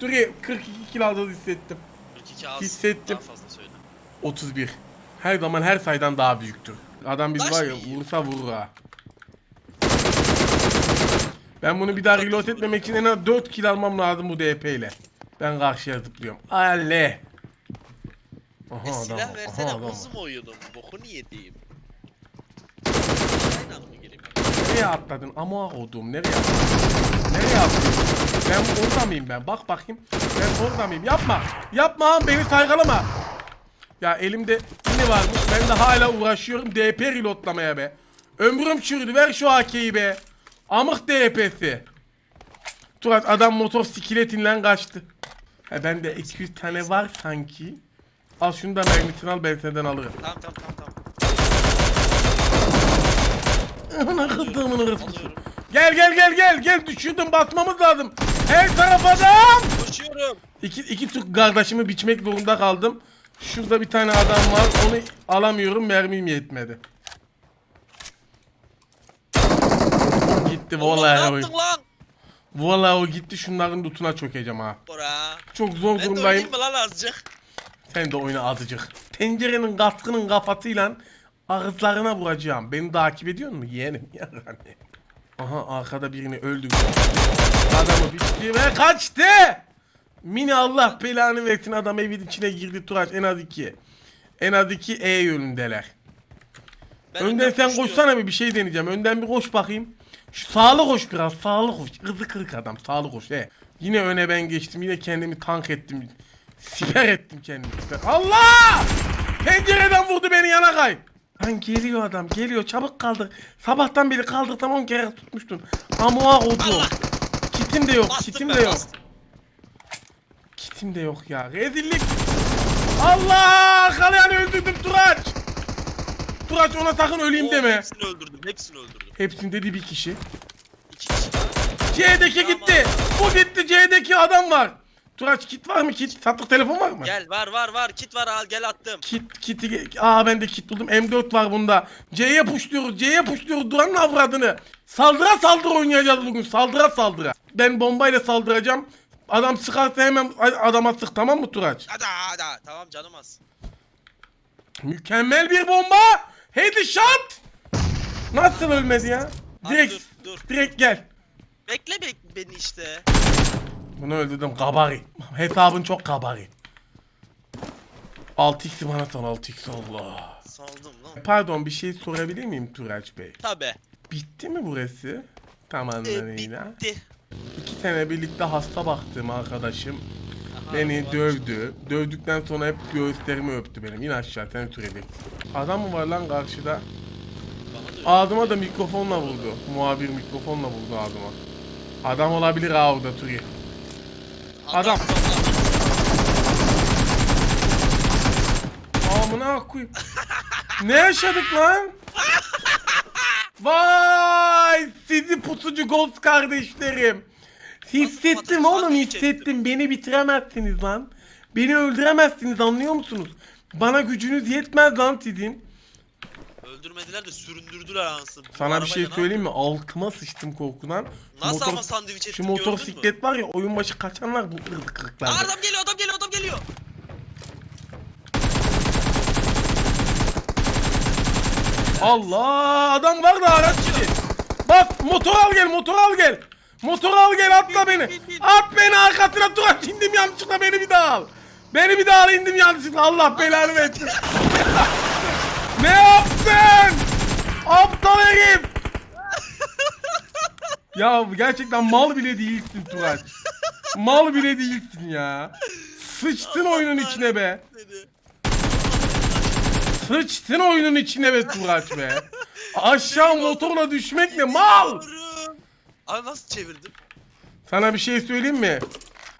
Duri 42 kilo aldığını hissettim. 42 az. Hissettim. Daha fazla söyle. 31. Her zaman her sayıdan daha büyüktür. Adam biz Taş var ya vursa vurur ha. Ben bunu bir daha reload etmemek için en az 4 kill almam lazım bu DP ile. Ben karşıya zıplıyorum. Ale. Aha E adam. silah Aha versene adam. kuzum oyunum. Bokunu yediğim. Nereye atladın? Ama kodum nereye atladın? Nereye atladın? Ben orada mıyım ben? Bak bakayım. Ben orada mıyım? Yapma. Yapma beni saygılama. Ya elimde yine varmış. Ben de hala uğraşıyorum DP reloadlamaya be. Ömrüm çürüdü. Ver şu AK'yi be. Amık DP'si. Turat adam motor sikiletinden kaçtı. Ha bende 200 tane var sanki. Al şunu da mermisini al ben senden alırım. Tamam tamam tamam tamam. Amına ırısı. Alıyorum. Gel gel gel gel gel düşürdüm batmamız lazım. Her taraf adam. Koşuyorum. İki, iki Türk kardeşimi biçmek zorunda kaldım. Şurada bir tane adam var onu alamıyorum mermim yetmedi. Gitti Oğlum, vallahi ne o. lan? Vallahi o gitti şunların lootuna çökeceğim ha. Bora. Çok zor Ben de durumdayım. oynayayım mı lan azıcık? Sen de oyna azıcık. Tencerenin kaskının kafasıyla ağızlarına vuracağım. Beni takip ediyor musun yeğenim? Yani. Aha arkada birini öldürdü. Adamı biçti ve kaçtı. Mini Allah belanı versin adam evin içine girdi Turaç en az iki. En az iki E yönündeler. Ben Önden sen koşsana bir bir şey deneyeceğim. Önden bir koş bakayım. Şu sağlı koş biraz sağlı koş. Hızlı kırık adam sağlı koş he. Yine öne ben geçtim yine kendimi tank ettim. Siper ettim kendimi siper. Allah! Pencereden vurdu beni yana kay. Lan geliyor adam geliyor çabuk kaldır. Sabahtan beri kaldır tam 10 kere tutmuştun. Amuğa oldu. Allah! Kitim de yok Bastım kitim ben, de yok. bastım. Kitim de yok ya. Rezillik. Allah! Arkalayanı öldürdüm Turaç. Turaç ona sakın öleyim Oo, deme. Hepsini öldürdüm. Hepsini öldürdüm. Hepsinde de bir kişi. İki kişi. C'deki Tamam. gitti. Bu gitti C'deki adam var. Turaç kit var mı kit? Sattık telefon var mı? Gel var var var. Kit var al gel attım. Kit kiti aa ben de kit buldum. M4 var bunda. C'ye puşluyoruz. C'ye puşluyoruz. Duran'ın avradını. Saldıra saldıra oynayacağız bugün. Saldıra saldıra. Ben bombayla saldıracağım. Adam sıkarsa hemen adama sık tamam mı Turaç? Hadi hadi. Tamam canım az. Mükemmel bir bomba. Headshot. Nasıl ölmedi ya? Abi Direkt, dur, dur. direkt gel. Bekle bek beni işte. Bunu öldürdüm kabari. Hesabın çok kabari. 6x bana sal 6x Allah. Saldım lan. Pardon bir şey sorabilir miyim Turaç Bey? Tabi. Bitti mi burası? Tam anlamıyla. bitti. İki sene birlikte hasta baktığım arkadaşım Aha, beni var. dövdü. Dövdükten sonra hep göğüslerimi öptü benim. İn aşağı sen süreceksin. Adam mı var lan karşıda? Ağzıma da mikrofonla vurdu. Muhabir mikrofonla vurdu ağzıma. Adam olabilir ha orada Turi. Adam. Amına koyayım. ne yaşadık lan? Vay sizi pusucu ghost kardeşlerim. Hissettim oğlum hissettim. Beni bitiremezsiniz lan. Beni öldüremezsiniz anlıyor musunuz? Bana gücünüz yetmez lan sizin. Öldürmediler de süründürdüler anasını. Bu Sana bir şey arabayla ne söyleyeyim mi? Altıma sıçtım korkudan. Nasıl ama sandviç ettim Şu gördün mü? motosiklet var ya oyun başı kaçanlar bu Aa, ırklıklarda. adam geliyor adam geliyor adam geliyor. Allah adam var da araç gibi. Bak motor al gel motor al gel. Motor al gel atla beni. bin, bin. At beni arkasına dur indim yanlışlıkla beni bir daha al. Beni bir daha al indim yanlışlıkla Allah belanı versin. ne yaptın? Aptal herif. ya gerçekten mal bile değilsin Turaç. Mal bile değilsin ya. Sıçtın oyunun içine be. Sıçtın oyunun içine be Turaç be. Aşağı motorla düşmek ne mal. Abi nasıl çevirdim? Sana bir şey söyleyeyim mi?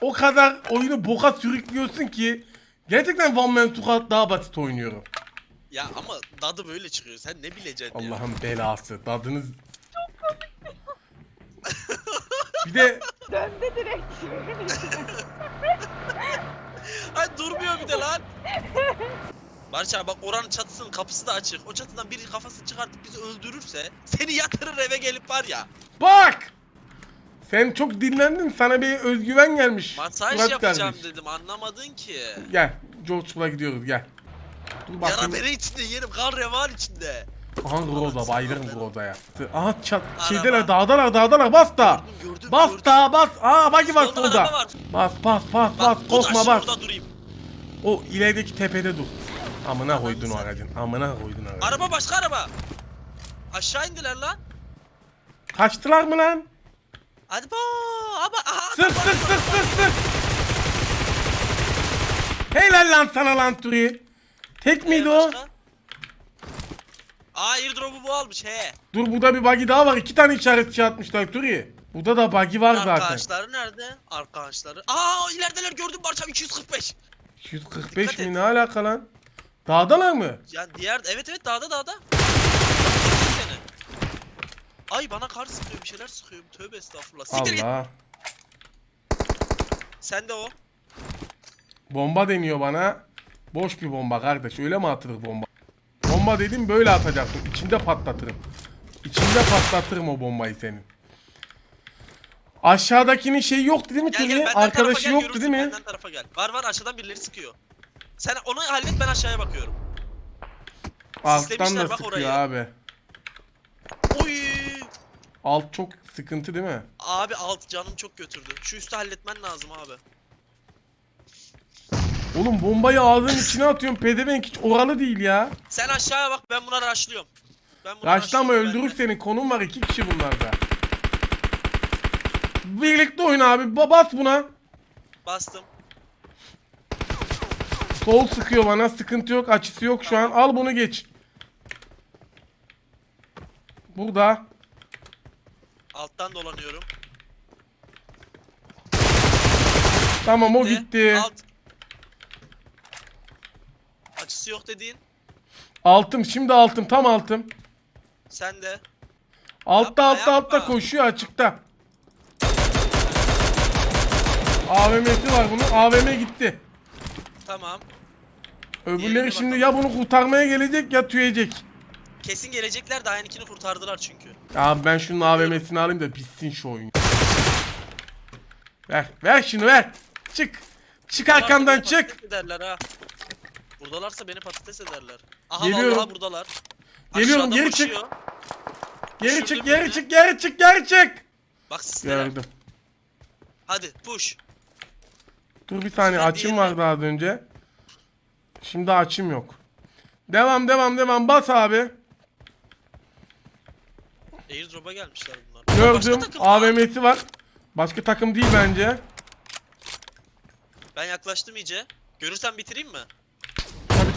O kadar oyunu boka sürüklüyorsun ki gerçekten One Man Squad daha basit oynuyorum. Ya ama dadı böyle çıkıyor. Sen ne bileceksin ya? Allah'ın belası. Tadınız... bir de Döndü direkt. Ay durmuyor bir de lan. Barış abi bak oranın çatısının kapısı da açık. O çatıdan biri kafasını çıkartıp bizi öldürürse seni yatırır eve gelip var ya. bak! Sen çok dinlendin. Sana bir özgüven gelmiş. Masaj Murat yapacağım kardeş. dedim anlamadın ki. Gel. George'la gidiyoruz gel. Dur Yara bakayım. bere içinde yerim kan revan içinde. Aha Groza bayılırım Groza'ya. Aha çat şeydeler dağdalar dağdalar bas da. Gördüm, Bas gördüm. da bas. Aa bagi var Solda araba solda. var. Bas bas bas bas Bak, korkma dur, bas. Orada durayım. O ilerideki tepede dur. Amına koydun o aracın. Amına koydun aracın. Araba başka araba. Aşağı indiler lan. Kaçtılar mı lan? Hadi bo. Abi aha. Sık sık sık sık sık. Helal lan sana lan Turi. Tek miydi o? Başka? Aa airdrop'u bu almış he. Dur burada bir buggy daha var. İki tane işaretçi atmışlar Turi. Burada da buggy var zaten. Arkadaşları nerede? Arkadaşları. Aa ilerideler gördüm Barçam 245. 245 Dikkat mi et. ne alaka lan? Dağdalar mı? Yani diğer evet evet dağda dağda. Seni. Ay bana kar sıkıyor bir şeyler sıkıyor. Tövbe estağfurullah. Siktir git. Allah. Sen de o. Bomba deniyor bana. Boş bir bomba kardeş. Öyle mi atılır bomba? Bomba dedim böyle atacaktım. İçinde patlatırım. İçinde patlatırım o bombayı senin. Aşağıdakinin şeyi yoktu değil mi Gel gel benden tarafa Arkadaşı gel, yoktu değil mi? Benden tarafa gel. Var var aşağıdan birileri sıkıyor. Sen onu hallet ben aşağıya bakıyorum. Alttan Sislemişler, da bak sıkıyor orayı. abi. Oy! Alt çok sıkıntı değil mi? Abi alt canım çok götürdü. Şu üstü halletmen lazım abi. Oğlum bombayı ağzının içine atıyorum. Pedevenk hiç oralı değil ya. Sen aşağıya bak ben buna rushlıyorum. Ben buna Raşlama öldürür ben de. seni. Konum var iki kişi bunlarda. Birlikte oyna abi. Ba- Bas buna. Bastım. Sol sıkıyor bana. Sıkıntı yok. Açısı yok şu an. Al bunu geç. Burada. Alttan dolanıyorum. Tamam o gitti. Alt. Açısı yok dediğin. Altım. Şimdi altım. Tam altım. Sen de. Altta altta altta yapma. koşuyor açıkta. AVM'si var bunun. AVM gitti. Tamam. Öbürleri şimdi ya bunu kurtarmaya gelecek ya tüyecek. Kesin gelecekler daha yenikini kurtardılar çünkü. Abi ben şunun AVM'sini alayım da bitsin şu oyun. Ver. Ver şunu ver. Çık. Çık arkamdan çık. ha. Buradalarsa beni patates ederler. Aha Geliyorum. vallahi buradalar. Geliyorum, Aşağıda geri çık. koşuyor. Geri çık geri beni. çık geri çık geri çık. Bak sizlere. Hadi push. Dur bir saniye Şuradan açım diğerine. vardı az önce. Şimdi açım yok. Devam devam devam bas abi. Airdrop'a gelmişler bunlar. Başka Gördüm. takım var. AVM'si var. Başka takım değil bence. Ben yaklaştım iyice. Görürsen bitireyim mi?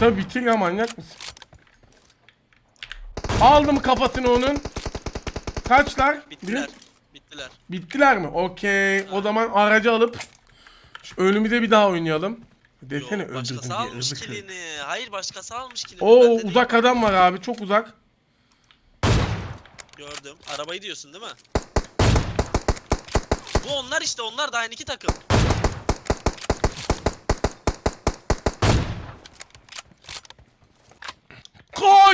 Tabi tabi bitir ya manyak mısın? Aldım kafasını onun. Kaçlar? Bittiler. Bittiler. Bittiler mi? Okey. O zaman aracı alıp şu önümüze bir daha oynayalım. Desene Yok, öldürdüm başkası diye. almış ızık ızık. kilini. Hayır başkası almış kilini. Oo Ben de uzak adam var abi çok uzak. değil. Gördüm. Arabayı diyorsun değil mi? Bu onlar işte onlar da aynı iki takım.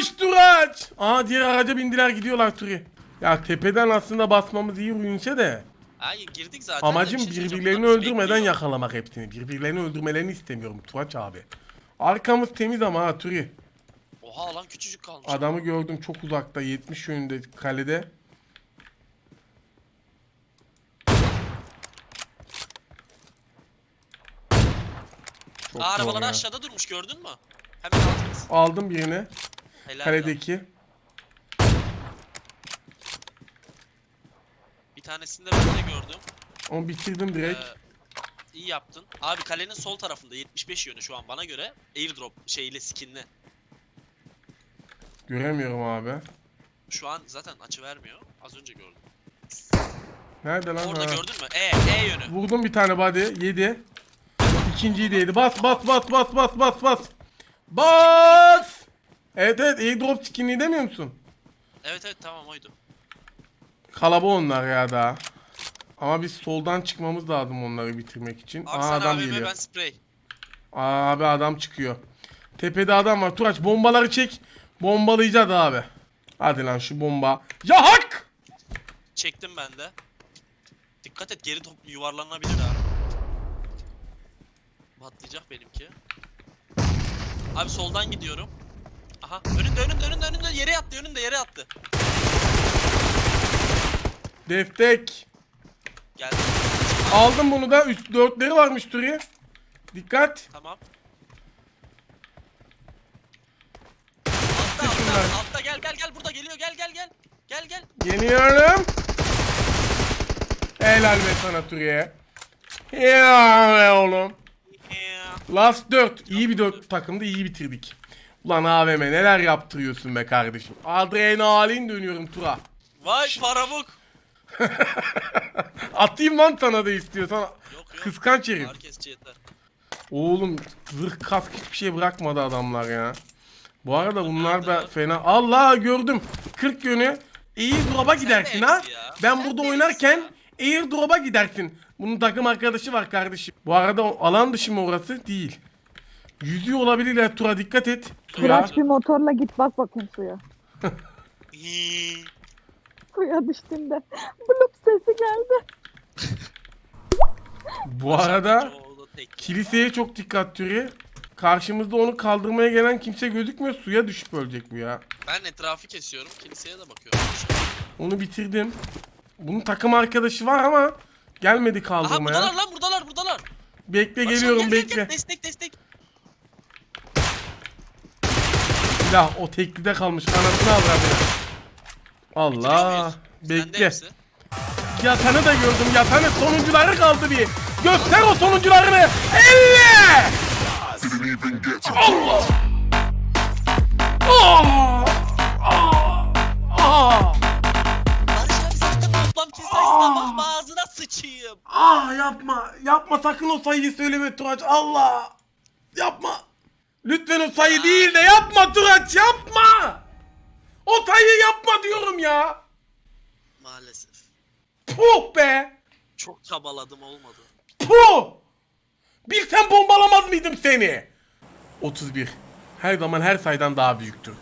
Koş Turaç! Aa diğer araca bindiler gidiyorlar Turi. Ya tepeden aslında basmamız iyi oyunca de. Hayır girdik zaten. Amacım bir şey birbirlerini öldürmeden bekliyor. yakalamak hepsini. Birbirlerini öldürmelerini istemiyorum Turaç abi. Arkamız temiz ama ha Turi. Oha alan küçücük kalmış. Adamı gördüm çok uzakta 70 yönünde kalede. Çok Aa, arabaları ya. aşağıda durmuş gördün mü? Hemen altımız. Aldım birini. Helal Kaledeki. lan. Bir tanesini de ben de gördüm. Onu bitirdim direkt. Ee, iyi yaptın. Abi kalenin sol tarafında 75 yönü şu an bana göre. Airdrop şeyle skinli. Göremiyorum abi. Şu an zaten açı vermiyor. Az önce gördüm. Nerede lan? Orada Ha. gördün mü? E, E yönü. Vurdum bir tane body. Yedi. İkinciyi de yedi. Bas bas bas bas bas bas bas. Bas! Evet evet airdrop skinliği demiyor musun? Evet evet tamam oydu. Kalaba onlar ya daha. Ama biz soldan çıkmamız lazım onları bitirmek için. Aa sen adam geliyor. ben sprey. Abi adam çıkıyor. Tepede adam var. Turaç bombaları çek. Bombalayacağız abi. Hadi lan şu bomba. Ya hak! Çektim ben de. Dikkat Dikkat et geri top yuvarlanabilir ha. Patlayacak benimki. Abi soldan gidiyorum. Aha önünde önünde önünde önünde yere yattı önünde yere yattı. Destek. Geldi. Aldım bunu da. 3 4'leri varmış Turi. Dikkat. Tamam. Altta altta altta gel gel gel burada geliyor gel gel gel. Gel gel. Yeniyorum. Helal be sana Turi'ye. Ya be oğlum. Last 4. İyi bir 4 takımda iyi bitirdik. Ulan AVM neler yaptırıyorsun be kardeşim. Adrenalin dönüyorum Tura. Vay paramuk. Atayım lan sana da istiyorsan. Yok yok. Kıskanç herif. Yeter. Oğlum zırh kask hiçbir şey bırakmadı adamlar ya. Bu arada bunlar da fena. Allah gördüm. 40 yönü airdrop'a gidersin de ha. ya. Ben Sen burada de oynarken airdrop'a gidersin. Bunun takım arkadaşı var kardeşim. Bu arada o alan dışı mı orası? Değil. Yüzüyor olabilirler Tura dikkat et. Suya. Turaç bir motorla git bak bakayım suya. Hii. Suya düştüğünde blup sesi geldi. Bu arada tek. kiliseye çok dikkat Turi. Karşımızda onu kaldırmaya gelen kimse gözükmüyor. Suya düşüp ölecek bu ya. Ben etrafı kesiyorum. Kiliseye de bakıyorum. Onu bitirdim. Bunun takım arkadaşı var ama gelmedi Aha kaldırmaya. buradalar lan buradalar buradalar. Bekle Bak, geliyorum gel, gel, bekle. Gel, destek destek. Silah o teklide kalmış anasını avradı. Allah. Bekle. Yatanı da gördüm. Yatanı sonuncuları kaldı bir. Göster o sonuncularını. 50. Didn't even get to Allah. Aa! Barış abi sen de toplam sayısına bakma ağzına sıçayım. Ah yapma. Yapma sakın o sayıyı söyleme Turaç. Allah. Yapma. Lütfen o sayı değil de yapma Turaç yapma. O sayıyı yapma diyorum ya. Maalesef. Puh be. Çok çabaladım olmadı. Puh. Bilsem bombalamaz mıydım seni? 31. Her zaman her sayıdan daha büyüktür.